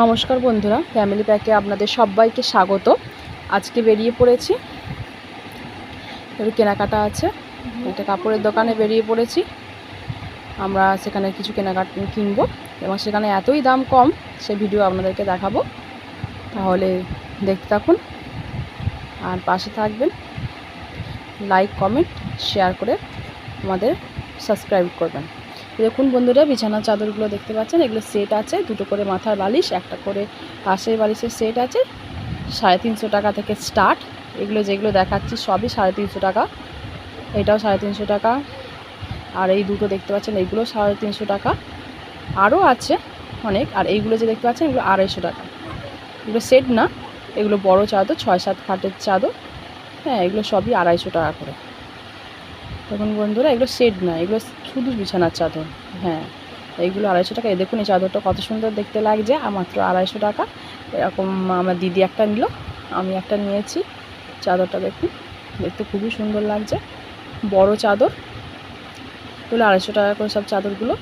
নমস্কার বন্ধুরা ফ্যামিলি প্যাকে আপনাদের সবাইকে স্বাগত। আজকে বেরিয়ে পড়েছি। কেনাকাটা আছে একটা কাপড়ের দোকানে বেরিয়ে পড়েছি। আমরা সেখানে কিছু কেনাকাটা কিনবো এবং সেখানে এতই দাম কম সে ভিডিও আপনাদেরকে দেখাবো। তাহলে দেখতে থাকুন। আর পাশে থাকবেন। লাইক কমেন্ট শেয়ার করে আমাদের সাবস্ক্রাইব করবেন। দেখুন বন্ধুরা, বিছানার চাদরগুলো দেখতে পাচ্ছেন, এগুলো সেট আছে, দুটো করে মাথার বালিশ, একটা করে পাশের বালিশের সেট আছে, সাড়ে তিনশো টাকা থেকে স্টার্ট এগুলো যেগুলো দেখাচ্ছি সবই সাড়ে তিনশো টাকা, এটাও সাড়ে তিনশো টাকা, আর এই দুটো দেখতে পাচ্ছেন এইগুলো সাড়ে তিনশো টাকা, আরও আছে অনেক, আর এইগুলো যে দেখতে পাচ্ছেন, এগুলো আড়াইশো টাকা, এগুলো সেট না, এগুলো বড় চাদর, ছয় সাত খাটের চাদর হ্যাঁ এগুলো সবই আড়াইশো টাকা করে। দেখুন বন্ধুরা, এগুলো সেট না এগুলো শুধু বিছানার চাদর। হ্যাঁ এইগুলো আড়াইশো টাকা। এই দেখুন এই চাদরটা কত সুন্দর দেখতে লাগছে। আর মাত্র আড়াইশো টাকা। এরকম আমার দিদি একটা নিল, আমি একটা নিয়েছি। চাদরটা দেখুন, দেখতে খুবই সুন্দর লাগছে। বড় চাদর। এগুলো আড়াইশো টাকা করে সব চাদরগুলো।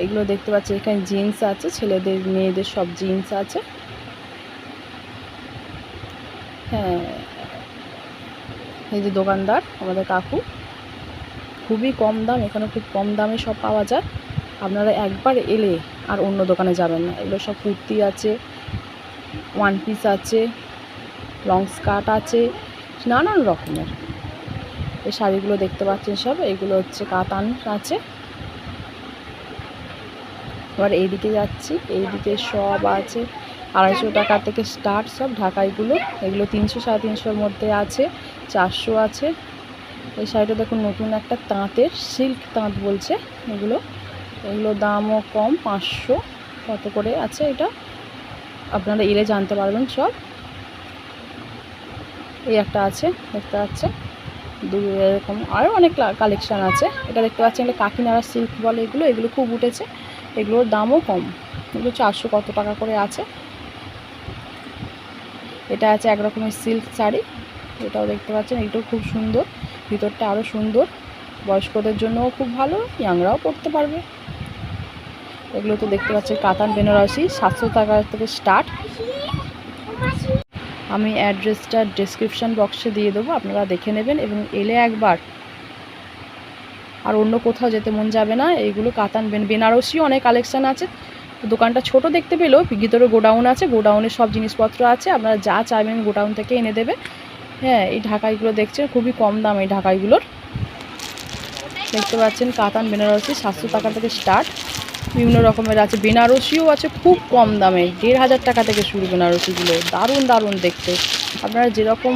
এইগুলো দেখতে পাচ্ছি, এখানে জিন্স আছে, ছেলেদের, মেয়েদের সব জিন্স আছে। হ্যাঁ এই যে দোকানদার, আমাদের কাকু। খুবই কম দাম, এখানে খুব কম দামে সব পাওয়া যায়। আপনারা একবার এলে আর অন্য দোকানে যাবেন না। এগুলো সব কুর্তি আছে ওয়ান পিস আছে লং স্কার্ট আছে, নানান রকমের। এই শাড়িগুলো দেখতে পাচ্ছেন সব, এগুলো হচ্ছে কাতান আছে। এবার এইদিকে যাচ্ছি, এইদিকে সব আছে। আড়াইশো টাকা থেকে স্টার্ট সব, ঢাকাইগুলো। এগুলো তিনশো, সাড়ে তিনশোর মধ্যে আছে, চারশো আছে। এই শাড়িটা দেখুন, নতুন একটা তাঁতের সিল্ক তাঁত বলছে এগুলো। এগুলো দামও কম, পাঁচশো। কত করে আছে এটা? আপনারা এলে জানতে পারবেন সব। এই একটা আছে, দেখতে পাচ্ছেন? দু, এরকম আরও অনেক কালেকশান আছে। এটা দেখতে পাচ্ছেন, এটা কাকিনাড়া সিল্ক বলে এগুলো। এগুলো খুব উঠেছে। এগুলোর দামও কম। এগুলো চারশো কত টাকা করে আছে। এটা আছে এক রকমের সিল্ক শাড়ি, এটাও দেখতে পাচ্ছেন, এটাও খুব সুন্দর, ভিতরটা আরও সুন্দর, বয়স্কদের জন্যও খুব ভালো ইয়াংরাও পরতে পারবে। এগুলো তো দেখতে পাচ্ছেন, কাতান, বেনারসি, সাতশো টাকা থেকে স্টার্ট আমি অ্যাড্রেসটা ডিসক্রিপশান বক্সে দিয়ে দেবো, আপনারা দেখে নেবেন এবং এলে একবার আর অন্য কোথাও যেতে মন যাবে না, এইগুলো কাতান, বেন, বেনারসিও অনেক কালেকশান আছে দোকানটা ছোট দেখতে পেলেও ভিতরে গোডাউন আছে, গোডাউনে সব জিনিসপত্র আছে, আপনারা যা চাইবেন গোডাউন থেকে এনে দেবে। হ্যাঁ এই ঢাকাইগুলো দেখছেন, খুবই কম দাম এই ঢাকাইগুলোর। দেখতে পাচ্ছেন, কাতান, বেনারসি, সাতশো টাকা থেকে স্টার্ট। বিভিন্ন রকমের আছে, বেনারসিও আছে, খুব কম দামে, দেড় হাজার টাকা থেকে শুরু বেনারসিগুলো, দারুণ দারুণ দেখতে। আপনারা যেরকম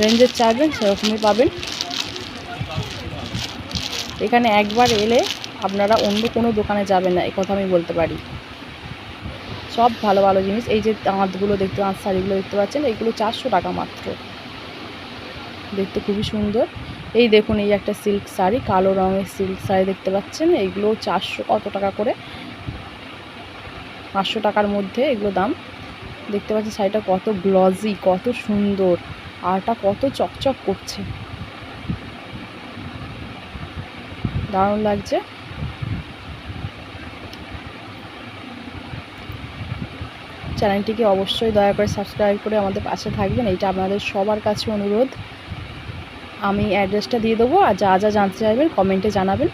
রেঞ্জের চাইবেন, সেরকমই পাবেন। এখানে একবার এলে আপনারা অন্য কোনো দোকানে যাবেন না কথা আমি বলতে পারি। সব ভালো ভালো জিনিস, এই যে তাঁতগুলো দেখতে, তাঁত শাড়িগুলো দেখতে পাচ্ছেন এইগুলো চারশো টাকা মাত্র। দেখতে খুবই সুন্দর। এই দেখুন, এই একটা সিল্ক শাড়ি, কালো রঙের সিল্ক শাড়ি দেখতে পাচ্ছেন এইগুলো চারশো কত টাকা করে? পাঁচশো টাকার মধ্যে এগুলো দাম। দেখতে পাচ্ছেন শাড়িটা কত গ্লজি কত সুন্দর আরটা কত চকচক করছে। দারুণ লাগছে। চ্যানেলটিকে অবশ্যই দয়া করে সাবস্ক্রাইব করে আমাদের পাশে থাকবেন। এইটা আপনাদের সবার কাছে অনুরোধ। আমি অ্যাড্রেসটা দিয়ে দেবো আর যা যা জানতে চাইবেন কমেন্টে জানাবেন।